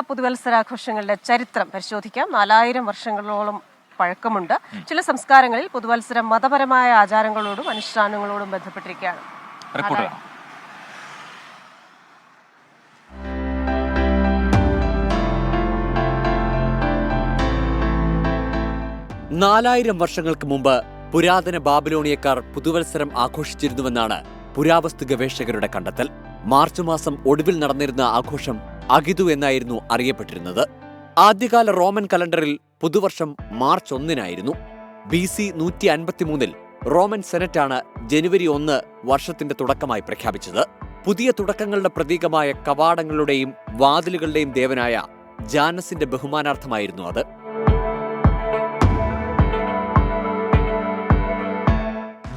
പുതുവത്സരാഘോഷങ്ങളുടെ ചരിത്രം പരിശോധിക്കാം. നാലായിരം വർഷങ്ങളോളം പഴക്കമുണ്ട്. ചില സംസ്കാരങ്ങളിൽ പുതുവത്സരം മതപരമായ ആചാരങ്ങളോടും അനുഷ്ഠാനങ്ങളോടും ബന്ധപ്പെട്ടിരിക്കുകയാണ്. നാലായിരം വർഷങ്ങൾക്ക് മുമ്പ് പുരാതന ബാബിലോണിയക്കാർ പുതുവത്സരം ആഘോഷിച്ചിരുന്നുവെന്നാണ് പുരാവസ്തു ഗവേഷകരുടെ കണ്ടെത്തൽ. മാർച്ച് മാസം ഒടുവിൽ നടന്നിരുന്ന ആഘോഷം അഗിതു എന്നായിരുന്നു അറിയപ്പെട്ടിരുന്നത്. ആദ്യകാല റോമൻ കലണ്ടറിൽ പുതുവർഷം മാർച്ച് ഒന്നിനായിരുന്നു. ബി സി നൂറ്റി അൻപത്തിമൂന്നിൽ റോമൻ സെനറ്റാണ് ജനുവരി ഒന്ന് വർഷത്തിന്റെ തുടക്കമായി പ്രഖ്യാപിച്ചത്. പുതിയ തുടക്കങ്ങളുടെ പ്രതീകമായ കവാടങ്ങളുടെയും വാതിലുകളുടെയും ദേവനായ ജാനസിന്റെ ബഹുമാനാർത്ഥമായിരുന്നു അത്.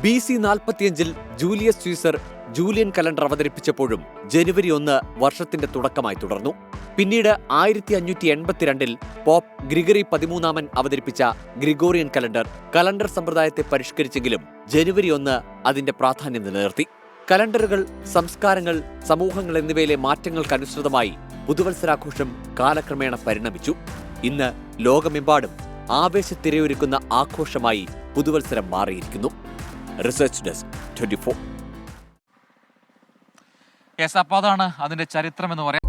ബി സി നാൽപ്പത്തിയഞ്ചിൽ ജൂലിയസ് സ്വീസർ ജൂലിയൻ കലണ്ടർ അവതരിപ്പിച്ചപ്പോഴും ജനുവരി ഒന്ന് വർഷത്തിന്റെ തുടക്കമായി തുടർന്നു. പിന്നീട് ആയിരത്തി അഞ്ഞൂറ്റി എൺപത്തിരണ്ടിൽ പോപ്പ് ഗ്രിഗറി പതിമൂന്നാമൻ അവതരിപ്പിച്ച ഗ്രിഗോറിയൻ കലണ്ടർ കലണ്ടർ സമ്പ്രദായത്തെ പരിഷ്കരിച്ചെങ്കിലും ജനുവരി ഒന്ന് അതിന്റെ പ്രാധാന്യം നിലനിർത്തി. കലണ്ടറുകൾ സംസ്കാരങ്ങൾ സമൂഹങ്ങൾ എന്നിവയിലെ മാറ്റങ്ങൾക്കനുസൃതമായി പുതുവത്സരാഘോഷം കാലക്രമേണ പരിണമിച്ചു. ഇന്ന് ലോകമെമ്പാടും ആവേശത്തിരയൊരുക്കുന്ന ആഘോഷമായി പുതുവത്സരം മാറിയിരിക്കുന്നു. റിസർച്ച് ഡെസ്ക് ട്വന്റി യെസ് അപ്പോൾ അതാണ് അതിന്റെ ചരിത്രം എന്ന് പറയാം.